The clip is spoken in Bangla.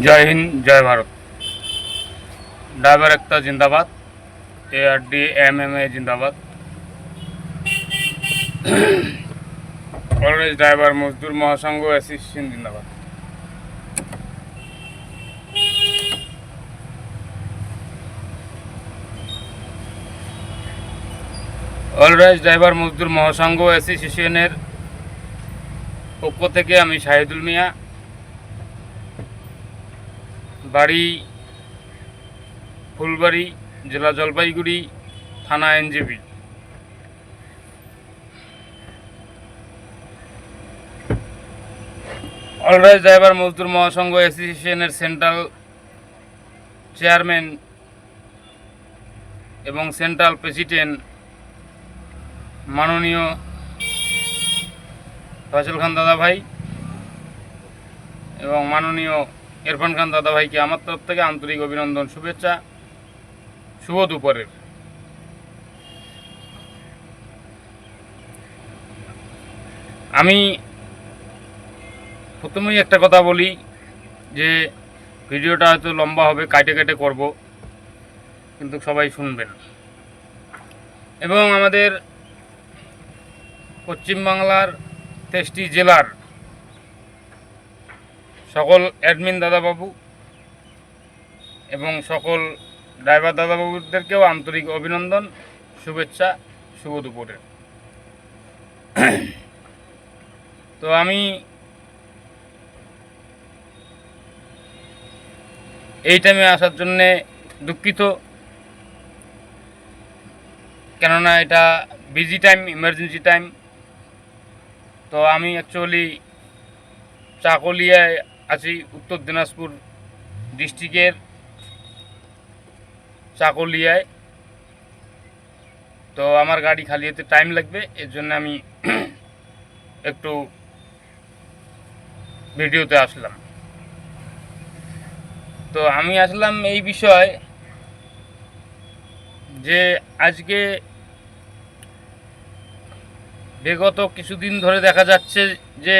জয় হিন্দ, জয় ভারত। ড্রাইভার একটা জিন্দাবাদ, A R D, M M A জিন্দাবাদ। অলরেজ ড্রাইভার মজদুর মহাসংঘ অ্যাসোসিয়েশন জিন্দাবাদ। অলরাইজ ড্রাইভার মজদুর মহাসংঘ অ্যাসোসিয়েশনের পক্ষ থেকে আমি শাহিদুল মিয়া বাড়ি, ফুলবাড়ি, জেলা জলপাইগুড়ি, থানা এনজেপি। অলরাইজ ড্রাইভার মজদুর মহাসংঘ অ্যাসোসিয়েশনের সেন্ট্রাল চেয়ারম্যান এবং সেন্ট্রাল প্রেসিডেন্ট মাননীয় ফয়সল খান দাদা ভাই এবং মাননীয় ইরফান খান দাদা ভাইকে আমার তরফ থেকে আন্তরিক অভিনন্দন, শুভেচ্ছা, শুভ দুপুরের। আমি প্রথমেই একটা কথা বলি যে, ভিডিওটা হয়তো লম্বা হবে, কাটে কেটে করব, কিন্তু সবাই শুনবেন। এবং আমাদের পশ্চিমবাংলার তেইশটি জেলার সকল অ্যাডমিন দাদাবাবু এবং সকল ড্রাইভার দাদাবাবুদেরকেও আন্তরিক অভিনন্দন, শুভেচ্ছা, শুভ দুপুরে। তো আমি এই টাইমে আসার জন্যে দুঃখিত। কেননা এটা বিজি টাইম ইমার্জেন্সি টাইম তো আমি অ্যাকচুয়ালি চাকলিয়ায় আছি উত্তর দিনাজপুর ডিস্ট্রিক্টের চাকলিয়ায়। তো আমার গাড়ি খালি হতে টাইম লাগবে, এর জন্য আমি একটু ভিডিওতে আসলাম। তো আমি আসলাম এই বিষয় যে আজকে বিগত কিছুদিন ধরে দেখা যাচ্ছে যে